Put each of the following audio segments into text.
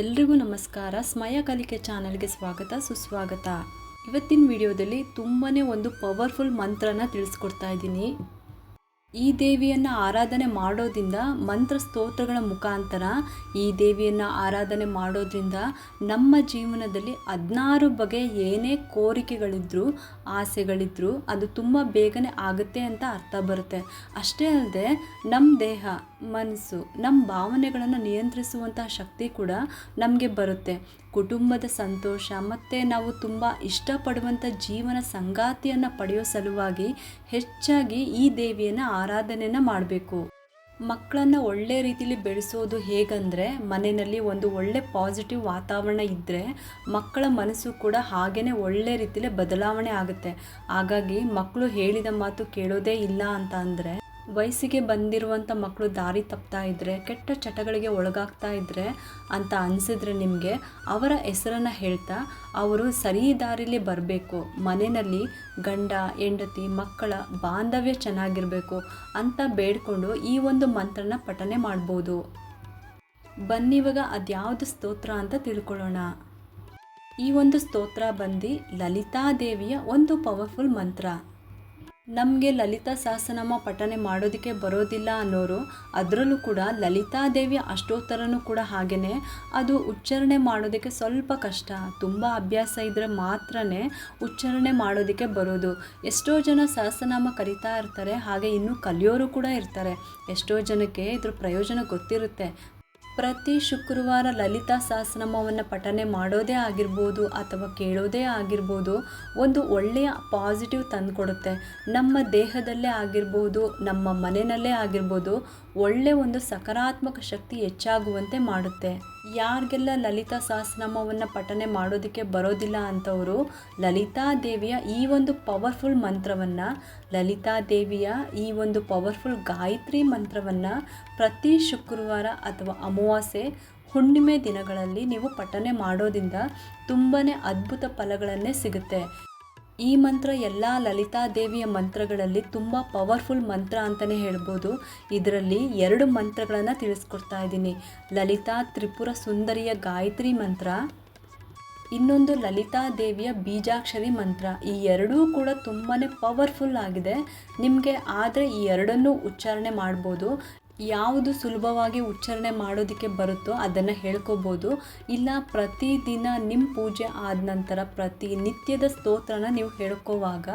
ಎಲ್ರಿಗೂ ನಮಸ್ಕಾರ. ಸ್ಮಯ ಕಲಿಕೆ ಚಾನಲ್ಗೆ ಸ್ವಾಗತ, ಸುಸ್ವಾಗತ. ಇವತ್ತಿನ ವಿಡಿಯೋದಲ್ಲಿ ತುಂಬಾ ಒಂದು ಪವರ್ಫುಲ್ ಮಂತ್ರನ ತಿಳಿಸ್ಕೊಡ್ತಾ ಇದ್ದೀನಿ. ಈ ದೇವಿಯನ್ನು ಆರಾಧನೆ ಮಾಡೋದ್ರಿಂದ ಮಂತ್ರ ಸ್ತೋತ್ರಗಳ ಮುಖಾಂತರ ಈ ದೇವಿಯನ್ನು ಆರಾಧನೆ ಮಾಡೋದ್ರಿಂದ ನಮ್ಮ ಜೀವನದಲ್ಲಿ ಹದಿನಾರು ಬಗೆ ಏನೇ ಕೋರಿಕೆಗಳಿದ್ರು, ಆಸೆಗಳಿದ್ರು ಅದು ತುಂಬ ಬೇಗನೆ ಆಗುತ್ತೆ ಅಂತ ಅರ್ಥ ಬರುತ್ತೆ. ಅಷ್ಟೇ ಅಲ್ಲದೆ ನಮ್ಮ ದೇಹ ಮನಸ್ಸು ನಮ್ಮ ಭಾವನೆಗಳನ್ನು ನಿಯಂತ್ರಿಸುವಂತಹ ಶಕ್ತಿ ಕೂಡ ನಮಗೆ ಬರುತ್ತೆ. ಕುಟುಂಬದ ಸಂತೋಷ ಮತ್ತು ನಾವು ತುಂಬ ಇಷ್ಟಪಡುವಂಥ ಜೀವನ ಸಂಗಾತಿಯನ್ನು ಪಡೆಯೋ ಸಲುವಾಗಿ ಹೆಚ್ಚಾಗಿ ಈ ದೇವಿಯನ್ನು ಆರಾಧನೆಯನ್ನು ಮಾಡಬೇಕು. ಮಕ್ಕಳನ್ನು ಒಳ್ಳೆ ರೀತಿಲಿ ಬೆಳೆಸೋದು ಹೇಗಂದರೆ ಮನೆಯಲ್ಲಿ ಒಂದು ಒಳ್ಳೆ ಪಾಸಿಟಿವ್ ವಾತಾವರಣ ಇದ್ದರೆ ಮಕ್ಕಳ ಮನಸ್ಸು ಕೂಡ ಹಾಗೇ ಒಳ್ಳೆ ರೀತಿಲಿ ಬದಲಾವಣೆ ಆಗುತ್ತೆ. ಹಾಗಾಗಿ ಮಕ್ಕಳು ಹೇಳಿದ ಮಾತು ಕೇಳೋದೇ ಇಲ್ಲ ಅಂತ ಅಂದರೆ ವಯಸ್ಸಿಗೆ ಬಂದಿರುವಂಥ ಮಕ್ಕಳು ದಾರಿ ತಪ್ತಾ ಇದ್ದರೆ ಕೆಟ್ಟ ಚಟಗಳಿಗೆ ಒಳಗಾಗ್ತಾ ಇದ್ದರೆ ಅಂತ ಅನಿಸಿದ್ರೆ ನಿಮಗೆ ಅವರ ಹೆಸರನ್ನು ಹೇಳ್ತಾ ಅವರು ಸರಿ ದಾರಿಲಿ ಬರಬೇಕು. ಮನೆಯಲ್ಲಿ ಗಂಡ, ಹೆಂಡತಿ, ಮಕ್ಕಳ ಬಾಂಧವ್ಯ ಚೆನ್ನಾಗಿರಬೇಕು ಅಂತ ಬೇಡಿಕೊಂಡು ಈ ಒಂದು ಮಂತ್ರನ ಪಠನೆ ಮಾಡ್ಬೋದು. ಬನ್ನಿವಾಗ ಅದ್ಯಾವುದು ಸ್ತೋತ್ರ ಅಂತ ತಿಳ್ಕೊಳ್ಳೋಣ. ಈ ಒಂದು ಸ್ತೋತ್ರ ಬಂದು ಲಲಿತಾದೇವಿಯ ಒಂದು ಪವರ್ಫುಲ್ ಮಂತ್ರ. ನಮಗೆ ಲಲಿತಾ ಸಹಸ್ರನಾಮ ಪಠನೆ ಮಾಡೋದಕ್ಕೆ ಬರೋದಿಲ್ಲ ಅನ್ನೋರು, ಅದರಲ್ಲೂ ಕೂಡ ಲಲಿತಾದೇವಿ ಅಷ್ಟೋತ್ತರನೂ ಕೂಡ ಹಾಗೆಯೇ ಅದು ಉಚ್ಚಾರಣೆ ಮಾಡೋದಕ್ಕೆ ಸ್ವಲ್ಪ ಕಷ್ಟ. ತುಂಬ ಅಭ್ಯಾಸ ಇದ್ದರೆ ಮಾತ್ರನೇ ಉಚ್ಚಾರಣೆ ಮಾಡೋದಕ್ಕೆ ಬರೋದು. ಎಷ್ಟೋ ಜನ ಸಹಸ್ರನಾಮ ಕರಿತಾ ಇರ್ತಾರೆ, ಹಾಗೆ ಇನ್ನೂ ಕಲಿಯೋರು ಕೂಡ ಇರ್ತಾರೆ. ಎಷ್ಟೋ ಜನಕ್ಕೆ ಇದ್ರ ಪ್ರಯೋಜನ ಗೊತ್ತಿರುತ್ತೆ. ಪ್ರತಿ ಶುಕ್ರವಾರ ಲಲಿತಾ ಸಹಸ್ರನಾಮವನ್ನು ಪಠನೆ ಮಾಡೋದೇ ಆಗಿರ್ಬೋದು ಅಥವಾ ಕೇಳೋದೇ ಆಗಿರ್ಬೋದು ಒಂದು ಒಳ್ಳೆಯ ಪಾಸಿಟಿವ್ ತಂದುಕೊಡುತ್ತೆ. ನಮ್ಮ ದೇಹದಲ್ಲೇ ಆಗಿರ್ಬೋದು, ನಮ್ಮ ಮನೆಯಲ್ಲೇ ಆಗಿರ್ಬೋದು ಒಳ್ಳೆ ಒಂದು ಸಕಾರಾತ್ಮಕ ಶಕ್ತಿ ಹೆಚ್ಚಾಗುವಂತೆ ಮಾಡುತ್ತೆ. ಯಾರಿಗೆಲ್ಲ ಲಲಿತಾ ಸಹಸ್ರನಾಮವನ್ನು ಪಠನೆ ಮಾಡೋದಕ್ಕೆ ಬರೋದಿಲ್ಲ ಅಂಥವರು ಲಲಿತಾ ದೇವಿಯ ಈ ಒಂದು ಪವರ್ಫುಲ್ ಮಂತ್ರವನ್ನು, ಲಲಿತಾ ದೇವಿಯ ಈ ಒಂದು ಪವರ್ಫುಲ್ ಗಾಯತ್ರಿ ಮಂತ್ರವನ್ನು ಪ್ರತಿ ಶುಕ್ರವಾರ ಅಥವಾ ಅಮಾವಾಸ್ಯೆ ಹುಣ್ಣಿಮೆ ದಿನಗಳಲ್ಲಿ ನೀವು ಪಠನೆ ಮಾಡೋದಿಂದ ತುಂಬಾ ಅದ್ಭುತ ಫಲಗಳನ್ನೇ ಸಿಗುತ್ತೆ. ಈ ಮಂತ್ರ ಎಲ್ಲ ಲಲಿತಾ ದೇವಿಯ ಮಂತ್ರಗಳಲ್ಲಿ ತುಂಬ ಪವರ್ಫುಲ್ ಮಂತ್ರ ಅಂತಲೇ ಹೇಳ್ಬೋದು. ಇದರಲ್ಲಿ ಎರಡು ಮಂತ್ರಗಳನ್ನು ತಿಳಿಸ್ಕೊಡ್ತಾ ಇದ್ದೀನಿ. ಲಲಿತಾ ತ್ರಿಪುರ ಸುಂದರಿಯ ಗಾಯತ್ರಿ ಮಂತ್ರ, ಇನ್ನೊಂದು ಲಲಿತಾ ದೇವಿಯ ಬೀಜಾಕ್ಷರಿ ಮಂತ್ರ. ಈ ಎರಡೂ ಕೂಡ ತುಂಬಾ ಪವರ್ಫುಲ್ ಆಗಿದೆ. ನಿಮಗೆ ಆದರೆ ಈ ಎರಡನ್ನೂ ಉಚ್ಚಾರಣೆ ಮಾಡ್ಬೋದು. ಯಾವುದು ಸುಲಭವಾಗಿ ಉಚ್ಚಾರಣೆ ಮಾಡೋದಕ್ಕೆ ಬರುತ್ತೋ ಅದನ್ನು ಹೇಳ್ಕೋಬೋದು. ಇಲ್ಲ ಪ್ರತಿದಿನ ನಿಮ್ಮ ಪೂಜೆ ಆದ ನಂತರ ಪ್ರತಿ ನಿತ್ಯದ ಸ್ತೋತ್ರನ ನೀವು ಹೇಳ್ಕೋವಾಗ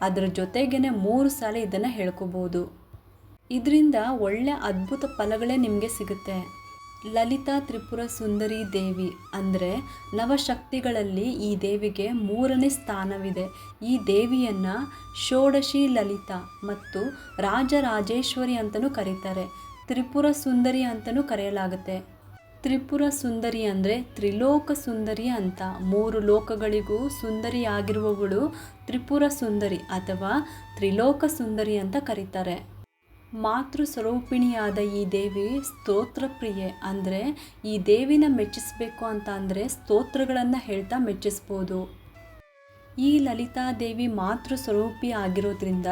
ಅದರ ಜೊತೆಗೇ ಮೂರು ಸಲ ಇದನ್ನು ಹೇಳ್ಕೋಬೋದು. ಇದರಿಂದ ಒಳ್ಳೆ ಅದ್ಭುತ ಫಲಗಳೇ ನಿಮಗೆ ಸಿಗುತ್ತೆ. ಲಲಿತಾ ತ್ರಿಪುರ ಸುಂದರಿ ದೇವಿ ಅಂದರೆ ನವಶಕ್ತಿಗಳಲ್ಲಿ ಈ ದೇವಿಗೆ ಮೂರನೇ ಸ್ಥಾನವಿದೆ. ಈ ದೇವಿಯನ್ನು ಷೋಡಶಿ ಲಲಿತಾ ಮತ್ತು ರಾಜರಾಜೇಶ್ವರಿ ಅಂತಲೂ ಕರೀತಾರೆ. ತ್ರಿಪುರ ಸುಂದರಿ ಅಂತಲೂ ಕರೆಯಲಾಗುತ್ತೆ. ತ್ರಿಪುರ ಸುಂದರಿ ಅಂದರೆ ತ್ರಿಲೋಕ ಸುಂದರಿ ಅಂತ. ಮೂರು ಲೋಕಗಳಿಗೂ ಸುಂದರಿಯಾಗಿರುವವಳು ತ್ರಿಪುರ ಸುಂದರಿ ಅಥವಾ ತ್ರಿಲೋಕ ಸುಂದರಿ ಅಂತ ಕರೀತಾರೆ. ಮಾತೃ ಸ್ವರೂಪಿಣಿಯಾದ ಈ ದೇವಿ ಸ್ತೋತ್ರ ಪ್ರಿಯೆ ಅಂದರೆ ಈ ದೇವಿನ ಮೆಚ್ಚಿಸಬೇಕು ಅಂತ ಅಂದರೆ ಸ್ತೋತ್ರಗಳನ್ನು ಹೇಳ್ತಾ ಮೆಚ್ಚಿಸ್ಬೋದು. ಈ ಲಲಿತಾ ದೇವಿ ಮಾತೃ ಸ್ವರೂಪಿ ಆಗಿರೋದ್ರಿಂದ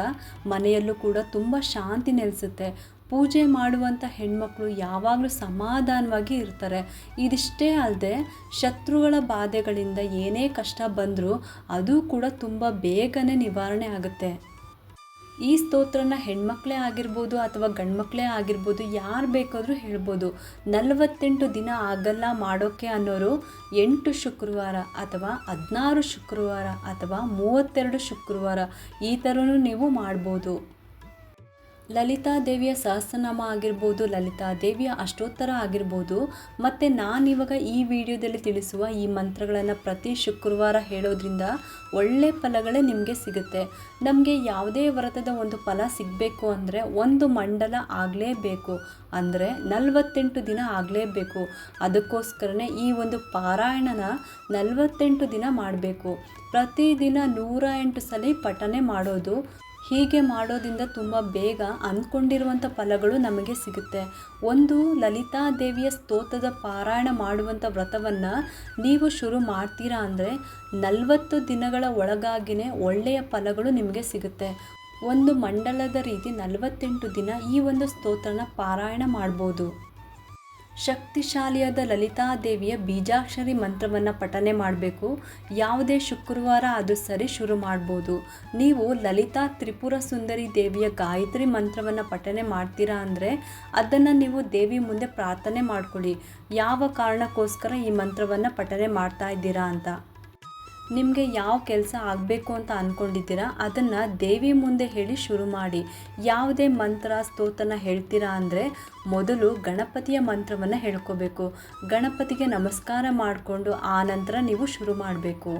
ಮನೆಯಲ್ಲೂ ಕೂಡ ತುಂಬ ಶಾಂತಿ ನೆಲೆಸುತ್ತೆ. ಪೂಜೆ ಮಾಡುವಂಥ ಹೆಣ್ಮಕ್ಳು ಯಾವಾಗಲೂ ಸಮಾಧಾನವಾಗಿ ಇರ್ತಾರೆ. ಇದಿಷ್ಟೇ ಅಲ್ಲದೆ ಶತ್ರುಗಳ ಬಾಧೆಗಳಿಂದ ಏನೇ ಕಷ್ಟ ಬಂದರೂ ಅದು ಕೂಡ ತುಂಬ ಬೇಗನೆ ನಿವಾರಣೆ ಆಗುತ್ತೆ. ಈ ಸ್ತೋತ್ರನ ಹೆಣ್ಮಕ್ಳೇ ಆಗಿರ್ಬೋದು ಅಥವಾ ಗಂಡ್ಮಕ್ಳೇ ಆಗಿರ್ಬೋದು, ಯಾರು ಬೇಕಾದರೂ ಹೇಳ್ಬೋದು. ನಲವತ್ತೆಂಟು ದಿನ ಆಗಲ್ಲ ಮಾಡೋಕ್ಕೆ ಅನ್ನೋರು ಎಂಟು ಶುಕ್ರವಾರ ಅಥವಾ ಹದಿನಾರು ಶುಕ್ರವಾರ ಅಥವಾ ಮೂವತ್ತೆರಡು ಶುಕ್ರವಾರ ಈ ಥರನೂ ನೀವು ಮಾಡ್ಬೋದು. ಲಲಿತಾ ದೇವಿಯ ಸಹಸ್ರನಾಮ ಆಗಿರ್ಬೋದು ಲಲಿತಾ ದೇವಿಯ ಅಷ್ಟೋತ್ತರ ಆಗಿರ್ಬೋದು, ಮತ್ತು ನಾನಿವಾಗ ಈ ವಿಡಿಯೋದಲ್ಲಿ ತಿಳಿಸುವ ಈ ಮಂತ್ರಗಳನ್ನು ಪ್ರತಿ ಶುಕ್ರವಾರ ಹೇಳೋದ್ರಿಂದ ಒಳ್ಳೆ ಫಲಗಳೇ ನಿಮಗೆ ಸಿಗುತ್ತೆ. ನಮಗೆ ಯಾವುದೇ ವ್ರತದ ಒಂದು ಫಲ ಸಿಗಬೇಕು ಅಂದರೆ ಒಂದು ಮಂಡಲ ಆಗಲೇಬೇಕು, ಅಂದರೆ ನಲವತ್ತೆಂಟು ದಿನ ಆಗಲೇಬೇಕು. ಅದಕ್ಕೋಸ್ಕರನೇ ಈ ಒಂದು ಪಾರಾಯಣನ ನಲವತ್ತೆಂಟು ದಿನ ಮಾಡಬೇಕು. ಪ್ರತಿದಿನ ನೂರ ಎಂಟು ಸಲ ಪಠನೆ ಮಾಡೋದು ಹೀಗೆ ಮಾಡೋದ್ರಿಂದ ತುಂಬ ಬೇಗ ಅಂದ್ಕೊಂಡಿರುವಂಥ ಫಲಗಳು ನಮಗೆ ಸಿಗುತ್ತೆ. ಒಂದು, ಲಲಿತಾ ದೇವಿಯ ಸ್ತೋತ್ರದ ಪಾರಾಯಣ ಮಾಡುವಂಥ ವ್ರತವನ್ನು ನೀವು ಶುರು ಮಾಡ್ತೀರಾ ಅಂದರೆ ನಲವತ್ತು ದಿನಗಳ ಒಳಗಾಗಿನೇ ಒಳ್ಳೆಯ ಫಲಗಳು ನಿಮಗೆ ಸಿಗುತ್ತೆ. ಒಂದು ಮಂಡಲದ ರೀತಿ ನಲವತ್ತೆಂಟು ದಿನ ಈ ಒಂದು ಸ್ತೋತ್ರನ ಪಾರಾಯಣ ಮಾಡ್ಬೋದು. ಶಕ್ತಿಶಾಲಿಯಾದ ಲಲಿತಾದೇವಿಯ ಬೀಜಾಕ್ಷರಿ ಮಂತ್ರವನ್ನು ಪಠನೆ ಮಾಡಬೇಕು. ಯಾವುದೇ ಶುಕ್ರವಾರ ಅದು ಸರಿ ಶುರು ಮಾಡ್ಬೋದು. ನೀವು ಲಲಿತಾ ತ್ರಿಪುರ ಸುಂದರಿ ದೇವಿಯ ಗಾಯತ್ರಿ ಮಂತ್ರವನ್ನು ಪಠನೆ ಮಾಡ್ತೀರಾ ಅಂದರೆ ಅದನ್ನು ನೀವು ದೇವಿ ಮುಂದೆ ಪ್ರಾರ್ಥನೆ ಮಾಡ್ಕೊಳ್ಳಿ. ಯಾವ ಕಾರಣಕ್ಕೋಸ್ಕರ ಈ ಮಂತ್ರವನ್ನು ಪಠನೆ ಮಾಡ್ತಾ ಇದ್ದೀರಾ ಅಂತ. ನಿಮಗೆ ಯಾವ ಕೆಲಸ ಆಗಬೇಕು ಅಂತ ಅಂದ್ಕೊಂಡಿದ್ದೀರಾ ಅದನ್ನು ದೇವಿ ಮುಂದೆ ಹೇಳಿ ಶುರು ಮಾಡಿ. ಯಾವುದೇ ಮಂತ್ರ ಸ್ತೋತ್ರನ ಹೇಳ್ತೀರಾ ಅಂದರೆ ಮೊದಲು ಗಣಪತಿಯ ಮಂತ್ರವನ್ನು ಹೇಳ್ಕೋಬೇಕು. ಗಣಪತಿಗೆ ನಮಸ್ಕಾರ ಮಾಡಿಕೊಂಡು ಆ ನಂತರ ನೀವು ಶುರು ಮಾಡಬೇಕು.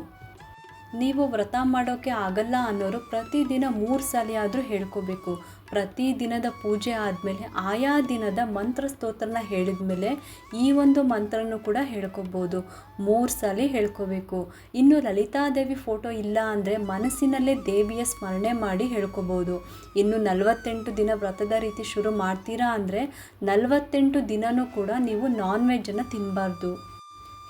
ನೀವು ವ್ರತ ಮಾಡೋಕ್ಕೆ ಆಗಲ್ಲ ಅನ್ನೋರು ಪ್ರತಿದಿನ ಮೂರು ಸಲ ಆದರೂ ಹೇಳ್ಕೋಬೇಕು. ಪ್ರತಿ ದಿನದ ಪೂಜೆ ಆದಮೇಲೆ ಆಯಾ ದಿನದ ಮಂತ್ರ ಸ್ತೋತ್ರನ ಹೇಳಿದ ಮೇಲೆ ಈ ಒಂದು ಮಂತ್ರನೂ ಕೂಡ ಹೇಳ್ಕೊಬೋದು. ಮೂರು ಸಲ ಹೇಳ್ಕೋಬೇಕು. ಇನ್ನು ಲಲಿತಾದೇವಿ ಫೋಟೋ ಇಲ್ಲ ಅಂದರೆ ಮನಸ್ಸಿನಲ್ಲೇ ದೇವಿಯ ಸ್ಮರಣೆ ಮಾಡಿ ಹೇಳ್ಕೊಬೋದು. ಇನ್ನು ನಲವತ್ತೆಂಟು ದಿನ ವ್ರತದ ರೀತಿ ಶುರು ಮಾಡ್ತೀರಾ ಅಂದರೆ ನಲವತ್ತೆಂಟು ದಿನವೂ ಕೂಡ ನೀವು ನಾನ್ ವೆಜ್ಜನ್ನು ತಿನ್ನಬಾರ್ದು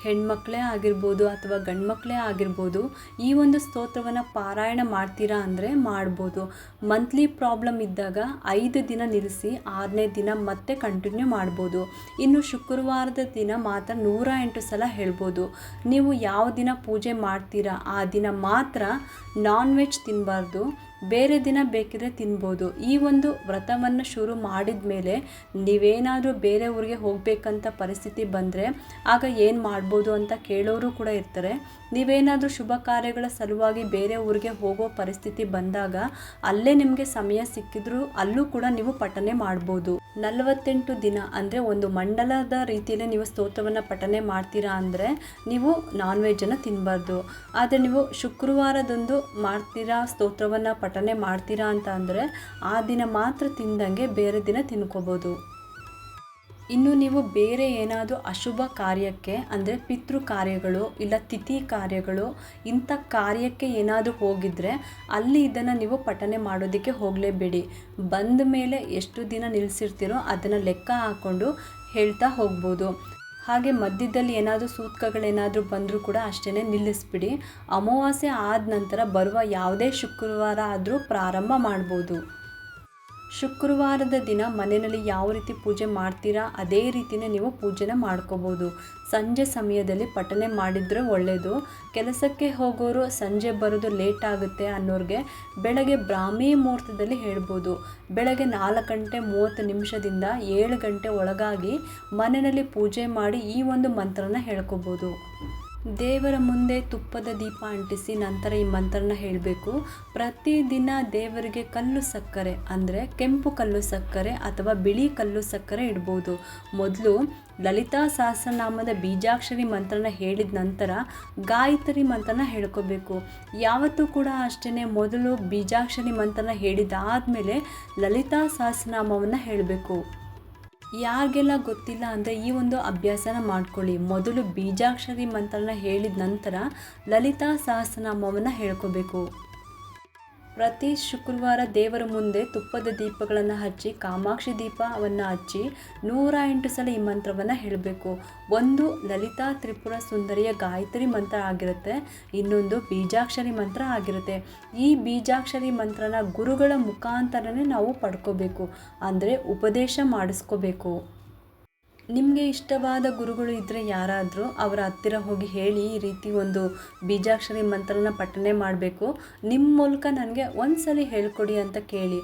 ಹೆಣ್ಮಕ್ಳೇ ಆಗಿರ್ಬೋದು ಅಥವಾ ಗಂಡ್ಮಕ್ಳೇ ಆಗಿರ್ಬೋದು, ಈ ಒಂದು ಸ್ತೋತ್ರವನ್ನು ಪಾರಾಯಣ ಮಾಡ್ತೀರಾ ಅಂದರೆ ಮಾಡ್ಬೋದು. ಮಂತ್ಲಿ ಪ್ರಾಬ್ಲಮ್ ಇದ್ದಾಗ ಐದು ದಿನ ನಿಲ್ಲಿಸಿ, ಆರನೇ ದಿನ ಮತ್ತೆ ಕಂಟಿನ್ಯೂ ಮಾಡ್ಬೋದು. ಇನ್ನು ಶುಕ್ರವಾರದ ದಿನ ಮಾತ್ರ ನೂರ ಎಂಟು ಸಲ ಹೇಳ್ಬೋದು. ನೀವು ಯಾವ ದಿನ ಪೂಜೆ ಮಾಡ್ತೀರಾ? ಆ ದಿನ ಮಾತ್ರ ನಾನ್ ವೆಜ್ ತಿನ್ನಬಾರ್ದು ಬೇರೆ ದಿನ ಬೇಕಿದ್ರೆ ತಿನ್ಬೋದು. ಈ ಒಂದು ವ್ರತವನ್ನು ಶುರು ಮಾಡಿದ ಮೇಲೆ ನೀವೇನಾದರೂ ಬೇರೆ ಊರಿಗೆ ಹೋಗಬೇಕಂತ ಪರಿಸ್ಥಿತಿ ಬಂದರೆ ಆಗ ಏನು ಮಾಡ್ಬೋದು ಅಂತ ಕೇಳೋರು ಕೂಡ ಇರ್ತಾರೆ. ನೀವೇನಾದರೂ ಶುಭ ಕಾರ್ಯಗಳ ಸಲುವಾಗಿ ಬೇರೆ ಊರಿಗೆ ಹೋಗೋ ಪರಿಸ್ಥಿತಿ ಬಂದಾಗ ಅಲ್ಲೇ ನಿಮಗೆ ಸಮಯ ಸಿಕ್ಕಿದ್ರೂ ಅಲ್ಲೂ ಕೂಡ ನೀವು ಪಠನೆ ಮಾಡ್ಬೋದು. ನಲವತ್ತೆಂಟು ದಿನ ಅಂದರೆ ಒಂದು ಮಂಡಲದ ರೀತಿಯಲ್ಲಿ ನೀವು ಸ್ತೋತ್ರವನ್ನು ಪಠನೆ ಮಾಡ್ತೀರಾ ಅಂದರೆ ನೀವು ನಾನ್ ವೆಜ್ಜನ್ನು ತಿನ್ನಬಾರ್ದು ಆದರೆ ನೀವು ಶುಕ್ರವಾರದಂದು ಮಾಡ್ತೀರಾ ಸ್ತೋತ್ರವನ್ನು ಪಠನೆ ಮಾಡ್ತೀರಾ ಅಂತ ಅಂದರೆ ಆ ದಿನ ಮಾತ್ರ ತಿಂದಂಗೆ ಬೇರೆ ದಿನ ತಿನ್ಕೋಬೋದು. ಇನ್ನು ನೀವು ಬೇರೆ ಏನಾದರೂ ಅಶುಭ ಕಾರ್ಯಕ್ಕೆ ಅಂದರೆ ಪಿತೃ ಕಾರ್ಯಗಳು ಇಲ್ಲ ತಿಥಿ ಕಾರ್ಯಗಳು ಇಂಥ ಕಾರ್ಯಕ್ಕೆ ಏನಾದರೂ ಹೋಗಿದ್ರೆ ಅಲ್ಲಿ ಇದನ್ನು ನೀವು ಪಠನೆ ಮಾಡೋದಕ್ಕೆ ಹೋಗಲೇಬೇಡಿ. ಬಂದ ಮೇಲೆ ಎಷ್ಟು ದಿನ ನಿಲ್ಲಿಸಿರ್ತೀರೋ ಅದನ್ನು ಲೆಕ್ಕ ಹಾಕ್ಕೊಂಡು ಹೇಳ್ತಾ ಹೋಗ್ಬೋದು. ಹಾಗೆ ಮಧ್ಯದಲ್ಲಿ ಏನಾದರೂ ಸೂತ್ಕಗಳೇನಾದರೂ ಬಂದರೂ ಕೂಡ ಅಷ್ಟೇ ನಿಲ್ಲಿಸ್ಬಿಡಿ. ಅಮಾವಾಸ್ಯೆ ಆದ ನಂತರ ಬರುವ ಯಾವುದೇ ಶುಕ್ರವಾರ ಆದರೂ ಪ್ರಾರಂಭ ಮಾಡ್ಬೋದು. ಶುಕ್ರವಾರದ ದಿನ ಮನೆಯಲ್ಲಿ ಯಾವ ರೀತಿ ಪೂಜೆ ಮಾಡ್ತೀರಾ, ಅದೇ ರೀತಿಯೇ ನೀವು ಪೂಜೆನ ಮಾಡ್ಕೋಬೋದು. ಸಂಜೆ ಸಮಯದಲ್ಲಿ ಪಠನೆ ಮಾಡಿದರೆ ಒಳ್ಳೆಯದು ಕೆಲಸಕ್ಕೆ ಹೋಗೋರು ಸಂಜೆ ಬರೋದು ಲೇಟ್ ಆಗುತ್ತೆ ಅನ್ನೋರಿಗೆ ಬೆಳಗ್ಗೆ ಬ್ರಾಹ್ಮಿ ಮುಹೂರ್ತದಲ್ಲಿ ಹೇಳ್ಬೋದು. ಬೆಳಗ್ಗೆ ನಾಲ್ಕು ಗಂಟೆ ಮೂವತ್ತು ನಿಮಿಷದಿಂದ ಏಳು ಗಂಟೆ ಒಳಗಾಗಿ ಮನೆಯಲ್ಲಿ ಪೂಜೆ ಮಾಡಿ ಈ ಒಂದು ಮಂತ್ರನ ಹೇಳ್ಕೊಬೋದು. ದೇವರ ಮುಂದೆ ತುಪ್ಪದ ದೀಪ ಅಂಟಿಸಿ ನಂತರ ಈ ಮಂತ್ರನ ಹೇಳಬೇಕು. ಪ್ರತಿದಿನ ದೇವರಿಗೆ ಕಲ್ಲು ಸಕ್ಕರೆ ಅಂದರೆ ಕೆಂಪು ಕಲ್ಲು ಸಕ್ಕರೆ ಅಥವಾ ಬಿಳಿ ಕಲ್ಲು ಸಕ್ಕರೆ ಇಡ್ಬೋದು. ಮೊದಲು ಲಲಿತಾ ಸಹಸ್ರನಾಮದ ಬೀಜಾಕ್ಷರಿ ಮಂತ್ರನ ಹೇಳಿದ ನಂತರ ಗಾಯತ್ರಿ ಮಂತ್ರನ ಹೇಳ್ಕೋಬೇಕು. ಯಾವತ್ತೂ ಕೂಡ ಅಷ್ಟೇ ಮೊದಲು ಬೀಜಾಕ್ಷರಿ ಮಂತ್ರನ ಹೇಳಿದಾದಮೇಲೆ ಲಲಿತಾ ಸಹಸ್ರನಾಮವನ್ನು ಹೇಳಬೇಕು. ಯಾರಿಗೆಲ್ಲ ಗೊತ್ತಿಲ್ಲ ಅಂದರೆ ಈ ಒಂದು ಅಭ್ಯಾಸನ ಮಾಡ್ಕೊಳ್ಳಿ. ಮೊದಲು ಬೀಜಾಕ್ಷರಿ ಮಂತ್ರನ ಹೇಳಿದ ನಂತರ ಲಲಿತಾ ಸಹಸ್ರನಾಮವನ್ನು ಹೇಳ್ಕೋಬೇಕು. ಪ್ರತಿ ಶುಕ್ರವಾರ ದೇವರ ಮುಂದೆ ತುಪ್ಪದ ದೀಪಗಳನ್ನು ಹಚ್ಚಿ, ಕಾಮಾಕ್ಷಿ ದೀಪವನ್ನು ಹಚ್ಚಿ ನೂರ ಎಂಟು ಸಲ ಈ ಮಂತ್ರವನ್ನು ಹೇಳಬೇಕು. ಒಂದು ಲಲಿತಾ ತ್ರಿಪುರ ಸುಂದರಿಯ ಗಾಯತ್ರಿ ಮಂತ್ರ ಆಗಿರುತ್ತೆ, ಇನ್ನೊಂದು ಬೀಜಾಕ್ಷರಿ ಮಂತ್ರ ಆಗಿರುತ್ತೆ. ಈ ಬೀಜಾಕ್ಷರಿ ಮಂತ್ರನ ಗುರುಗಳ ಮುಖಾಂತರನೇ ನಾವು ಪಡ್ಕೋಬೇಕು, ಅಂದರೆ ಉಪದೇಶ ಮಾಡಿಸ್ಕೋಬೇಕು. ನಿಮಗೆ ಇಷ್ಟವಾದ ಗುರುಗಳು ಇದ್ದರೆ ಯಾರಾದರೂ ಅವರ ಹತ್ತಿರ ಹೋಗಿ ಹೇಳಿ ಈ ರೀತಿ ಒಂದು ಬೀಜಾಕ್ಷರಿ ಮಂತ್ರನ ಪಠನೆ ಮಾಡಬೇಕು. ನಿಮ್ಮ ಮೂಲಕ ನನಗೆ ಒಂದ್ಸಲಿ ಹೇಳ್ಕೊಡಿ ಅಂತ ಕೇಳಿ.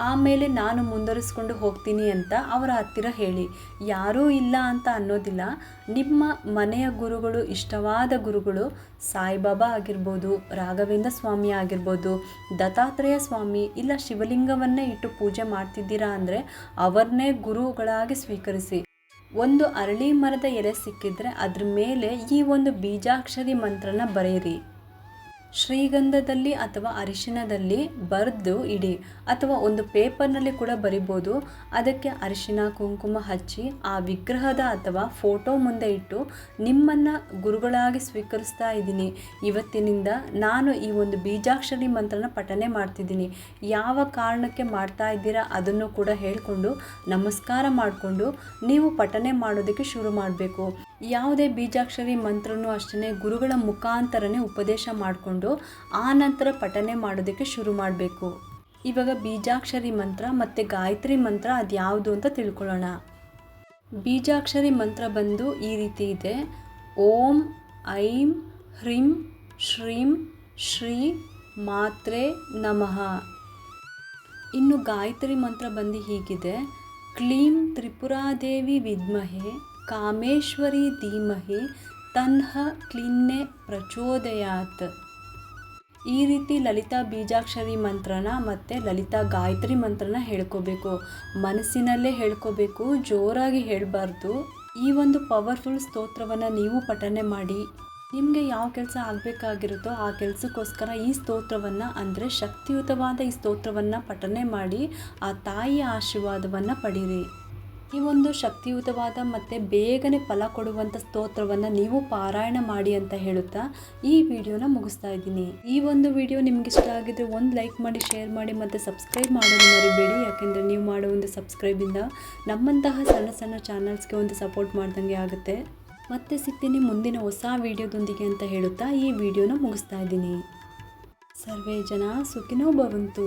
ಆಮೇಲೆ ನಾನು ಮುಂದುವರಿಸ್ಕೊಂಡು ಹೋಗ್ತೀನಿ ಅಂತ ಅವರ ಹತ್ತಿರ ಹೇಳಿ. ಯಾರೂ ಇಲ್ಲ ಅಂತ ಅನ್ನೋದಿಲ್ಲ. ನಿಮ್ಮ ಮನೆಯ ಗುರುಗಳು, ಇಷ್ಟವಾದ ಗುರುಗಳು, ಸಾಯಿಬಾಬಾ ಆಗಿರ್ಬೋದು, ರಾಘವೇಂದ್ರ ಸ್ವಾಮಿ ಆಗಿರ್ಬೋದು, ದತ್ತಾತ್ರೇಯ ಸ್ವಾಮಿ ಇಲ್ಲ ಶಿವಲಿಂಗವನ್ನೇ ಇಟ್ಟು ಪೂಜೆ ಮಾಡ್ತಿದ್ದೀರಾ ಅಂದರೆ ಅವರನ್ನೇ ಗುರುಗಳಾಗಿ ಸ್ವೀಕರಿಸಿ. ಒಂದು ಅರಳಿ ಮರದ ಎಲೆ ಸಿಕ್ಕಿದ್ರೆ ಅದ್ರ ಮೇಲೆ ಈ ಒಂದು ಬೀಜಾಕ್ಷರಿ ಮಂತ್ರನ ಬರೆಯಿರಿ. ಶ್ರೀಗಂಧದಲ್ಲಿ ಅಥವಾ ಅರಿಶಿನದಲ್ಲಿ ಬರೆದು ಇಡಿ. ಅಥವಾ ಒಂದು ಪೇಪರ್ನಲ್ಲಿ ಕೂಡ ಬರಿಬೋದು. ಅದಕ್ಕೆ ಅರಿಶಿನ ಕುಂಕುಮ ಹಚ್ಚಿ, ಆ ವಿಗ್ರಹದ ಅಥವಾ ಫೋಟೋ ಮುಂದೆ ಇಟ್ಟು ನಿಮ್ಮನ್ನು ಗುರುಗಳಾಗಿ ಸ್ವೀಕರಿಸ್ತಾ ಇದ್ದೀನಿ. ಇವತ್ತಿನಿಂದ ನಾನು ಈ ಒಂದು ಬೀಜಾಕ್ಷರಿ ಮಂತ್ರನ ಪಠನೆ ಮಾಡ್ತಿದ್ದೀನಿ. ಯಾವ ಕಾರಣಕ್ಕೆ ಮಾಡ್ತಾ ಇದ್ದೀರಾ ಅದನ್ನು ಕೂಡ ಹೇಳಿಕೊಂಡು ನಮಸ್ಕಾರ ಮಾಡಿಕೊಂಡು ನೀವು ಪಠನೆ ಮಾಡೋದಕ್ಕೆ ಶುರು ಮಾಡಬೇಕು. ಯಾವುದೇ ಬೀಜಾಕ್ಷರಿ ಮಂತ್ರನೂ ಅಷ್ಟೇ ಗುರುಗಳ ಮುಖಾಂತರನೇ ಉಪದೇಶ ಮಾಡಿಕೊಂಡು ಆ ನಂತರ ಪಠನೆ ಮಾಡೋದಕ್ಕೆ ಶುರು ಮಾಡಬೇಕು. ಇವಾಗ ಬೀಜಾಕ್ಷರಿ ಮಂತ್ರ ಮತ್ತು ಗಾಯತ್ರಿ ಮಂತ್ರ ಅದು ಯಾವುದು ಅಂತ ತಿಳ್ಕೊಳ್ಳೋಣ. ಬೀಜಾಕ್ಷರಿ ಮಂತ್ರ ಬಂದು ಈ ರೀತಿ ಇದೆ. ಓಂ, ಐಂ, ಹ್ರೀಂ, ಶ್ರೀಂ, ಶ್ರೀ, ಮಾತ್ರೆ, ನಮಃ. ಇನ್ನು ಗಾಯತ್ರಿ ಮಂತ್ರ ಬಂದು ಹೀಗಿದೆ. ಕ್ಲೀಂ ತ್ರಿಪುರಾದೇವಿ ವಿದ್ಮಹೆ. ಕಾಮೇಶ್ವರಿ ಧೀಮಹಿ ತನ್ಹ ಕ್ಲಿನ್ನೆ ಪ್ರಚೋದಯಾತ್. ಈ ರೀತಿ ಲಲಿತಾ ಬೀಜಾಕ್ಷರಿ ಮಂತ್ರನ ಮತ್ತು ಲಲಿತಾ ಗಾಯತ್ರಿ ಮಂತ್ರನ ಹೇಳ್ಕೋಬೇಕು. ಮನಸ್ಸಿನಲ್ಲೇ ಹೇಳ್ಕೋಬೇಕು, ಜೋರಾಗಿ ಹೇಳಬಾರ್ದು. ಈ ಒಂದು ಪವರ್ಫುಲ್ ಸ್ತೋತ್ರವನ್ನು ನೀವು ಪಠನೆ ಮಾಡಿ. ನಿಮಗೆ ಯಾವ ಕೆಲಸ ಆಗಬೇಕಾಗಿರುತ್ತೋ ಆ ಕೆಲಸಕ್ಕೋಸ್ಕರ ಈ ಸ್ತೋತ್ರವನ್ನು ಅಂದರೆ ಶಕ್ತಿಯುತವಾದ ಈ ಸ್ತೋತ್ರವನ್ನು ಪಠನೆ ಮಾಡಿ, ಆ ತಾಯಿಯ ಆಶೀರ್ವಾದವನ್ನು ಪಡೀರಿ. ಈ ಒಂದು ಶಕ್ತಿಯುತವಾದ ಮತ್ತು ಬೇಗನೆ ಫಲ ಕೊಡುವಂಥ ಸ್ತೋತ್ರವನ್ನು ನೀವು ಪಾರಾಯಣ ಮಾಡಿ ಅಂತ ಹೇಳುತ್ತಾ ಈ ವಿಡಿಯೋನ ಮುಗಿಸ್ತಾ ಇದ್ದೀನಿ. ಈ ಒಂದು ವಿಡಿಯೋ ನಿಮ್ಗೆ ಇಷ್ಟ ಆಗಿದ್ರೆ ಒಂದು ಲೈಕ್ ಮಾಡಿ, ಶೇರ್ ಮಾಡಿ ಮತ್ತು ಸಬ್ಸ್ಕ್ರೈಬ್ ಮಾಡೋದು ಮರಿಬೇಡಿ. ಯಾಕೆಂದರೆ ನೀವು ಮಾಡೋ ಒಂದು ಸಬ್ಸ್ಕ್ರೈಬಿಂದ ನಮ್ಮಂತಹ ಸಣ್ಣ ಸಣ್ಣ ಚಾನಲ್ಸ್ಗೆ ಒಂದು ಸಪೋರ್ಟ್ ಮಾಡ್ದಂಗೆ ಆಗುತ್ತೆ. ಮತ್ತೆ ಸಿಗ್ತೀನಿ ಮುಂದಿನ ಹೊಸ ವಿಡಿಯೋದೊಂದಿಗೆ ಅಂತ ಹೇಳುತ್ತಾ ಈ ವಿಡಿಯೋನ ಮುಗಿಸ್ತಾ ಇದ್ದೀನಿ. ಸರ್ವೇ ಜನ ಸುಖಿನೋ ಭವಂತು.